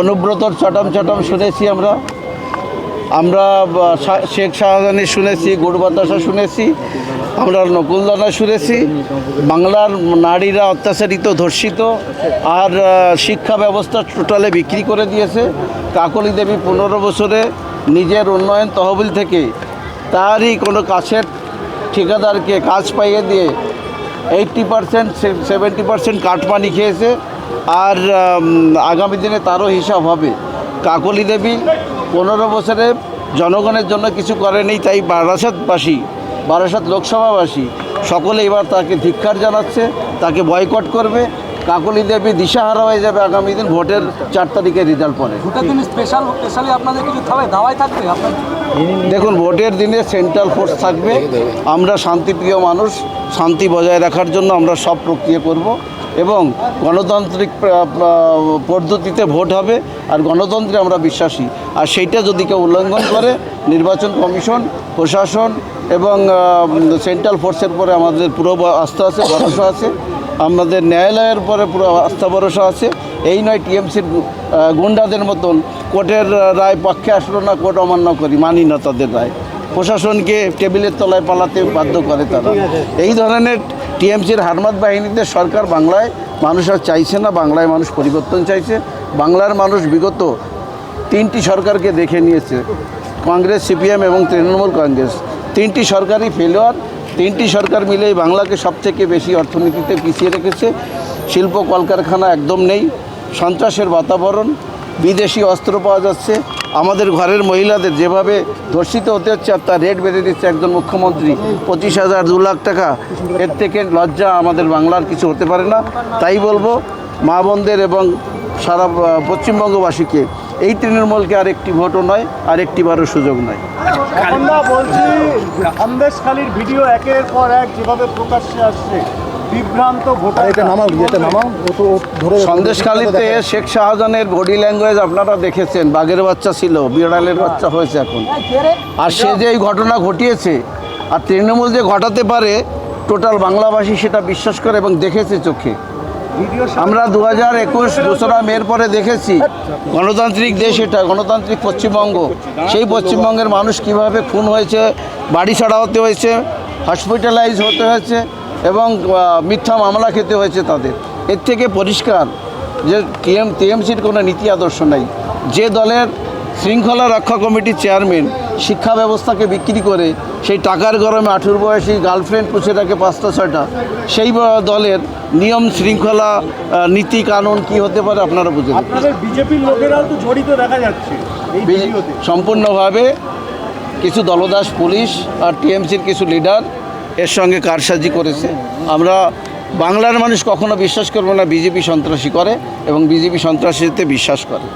অনুব্রতর চটম চটম শুনেছি আমরা। আমরা শেখ শাহজাহানের শুনেছি গুড় বাতাসা শুনেছি, আমরা নকুলদানা শুনেছি। বাংলার নারীরা অত্যাচারিত, ধর্ষিত, আর শিক্ষা ব্যবস্থা টোটালে বিক্রি করে দিয়েছে। কাকলি দেবী পনেরো বছরে নিজের উন্নয়ন তহবিল থেকে তারই কোনো কাছের ঠিকাদারকে কাজ পাইয়ে দিয়ে eighty percent seventy percent cut money খেয়েছে। আর আগামী দিনে তারও হিসাব হবে। কাকলি দেবী পনেরো বছরে জনগণের জন্য কিছু করেনি তাই বারাসাতবাসী বারাসাত লোকসভাবাসী সকলে এবার তাকে ধিক্ষার জানাচ্ছে তাকে বয়কট করবে। কাকলি দেবী দিশাহারা হয়ে যাবে আগামী দিন ভোটের চার তারিখে রেজাল্ট পরে। ভোটের দিন স্পেশাল স্পেশালি আপনাদের কিছু থাকবে দাওয়াই থাকবে? দেখুন ভোটের দিনে সেন্ট্রাল ফোর্স থাকবে। আমরা শান্তিপ্রিয় মানুষ শান্তি বজায় রাখার জন্য আমরা সব প্রক্রিয়া করব। এবং গণতান্ত্রিক পদ্ধতিতে ভোট হবে আর গণতন্ত্রে আমরা বিশ্বাসী। আর সেইটা যদি কেউ উল্লঙ্ঘন করে, নির্বাচন কমিশন, প্রশাসন এবং সেন্ট্রাল ফোর্সের পরে আমাদের পুরো আস্থা আছে, ভরসা আছে, আমাদের ন্যায়ালয়ের পরে পুরো আস্থা, ভরসা আছে, এই নয় টিএমসির গুন্ডাদের মতন কোর্টের রায় পক্ষে আসলো না, কোর্ট অমান্য করি, মানি না তাদের রায়। প্রশাসনকে টেবিলের তলায় পালাতে বাধ্য করে তারা। এই ধরনের টিএমসির হারমাত বাহিনীতে সরকার বাংলায় মানুষ আর চাইছে না, বাংলায় মানুষ পরিবর্তন চাইছে। বাংলার মানুষ বিগত তিনটি সরকারকে দেখে নিয়েছে, কংগ্রেস, সিপিএম এবং তৃণমূল কংগ্রেস। তিনটি সরকারই ফেলোয়ার তিনটি সরকার মিলেই বাংলাকে সবথেকে বেশি অর্থনীতিতে পিছিয়ে রেখেছে। শিল্প কলকারখানা একদম নেই, সন্ত্রাসের বাতাবরণ, বিদেশি অস্ত্র পাওয়া যাচ্ছে আমাদের ঘরের মহিলাদের যেভাবে ধর্ষিত হতে হচ্ছে আর তার রেট বেড়ে দিচ্ছে একজন মুখ্যমন্ত্রী, পঁচিশ হাজার দু লাখ টাকা, এর থেকে লজ্জা আমাদের বাংলার কিছু হতে পারে না। তাই বলব, মা বোনদের এবং সারা পশ্চিমবঙ্গবাসীকে, এই তৃণমূলকে আর একটি ভোটও নয় আর একটিবারও সুযোগ নয়। বলছি ভিডিও একের পর এক যেভাবে প্রকাশ্যে আসছে বিভ্রান্ত ভোটার এটা নামাও এটা নামাও। ও তো ও ধরে সন্দেশখালীতে শেখ শাহজাহানের বডি ল্যাঙ্গুয়েজ আপনারা দেখেছেন। বাঘের বাচ্চা ছিল বিড়ালের বাচ্চা হয়েছে এখন। আর সে যে এই ঘটনা ঘটিয়েছে আর তৃণমূল যে ঘটাতে পারে টোটাল বাংলাভাষী সেটা বিশ্বাস করে এবং দেখেছে চোখে। আমরা দু হাজার একুশ দোসরা মের পরে দেখেছি গণতান্ত্রিক দেশ এটা গণতান্ত্রিক পশ্চিমবঙ্গ। সেই পশ্চিমবঙ্গের মানুষ কীভাবে খুন হয়েছে বাড়ি ছাড়া হতে হয়েছে হসপিটালাইজ হতে হয়েছে এবং মিথ্যা মামলা খেতে হয়েছে তাদের। এর থেকে পরিষ্কার যে টিএম টিএমসির কোনো নীতি আদর্শ নাই। যে দলের শৃঙ্খলা রক্ষা কমিটির চেয়ারম্যান শিক্ষা ব্যবস্থাকে বিক্রি করে সেই টাকার গরমে আঠুর বয়সী গার্লফ্রেন্ড পুষে রাখে পাঁচটা ছয়টা সেই দলের নিয়ম শৃঙ্খলা নীতি কানুন কি হতে পারে আপনারা বুঝে নিন। বিজেপির লোকেরাও তো জড়িত দেখা যাচ্ছে এই বি- ভিডিওতে। সম্পূর্ণভাবে কিছু দলদাস পুলিশ আর টিএমসির কিছু লিডার এর সঙ্গে কারসাজি করেছে। আমরা বাংলার মানুষ কখনো বিশ্বাস করব না, বিজেপি সন্ত্রাসী করে এবং বিজেপি সন্ত্রাসীতে বিশ্বাস করে।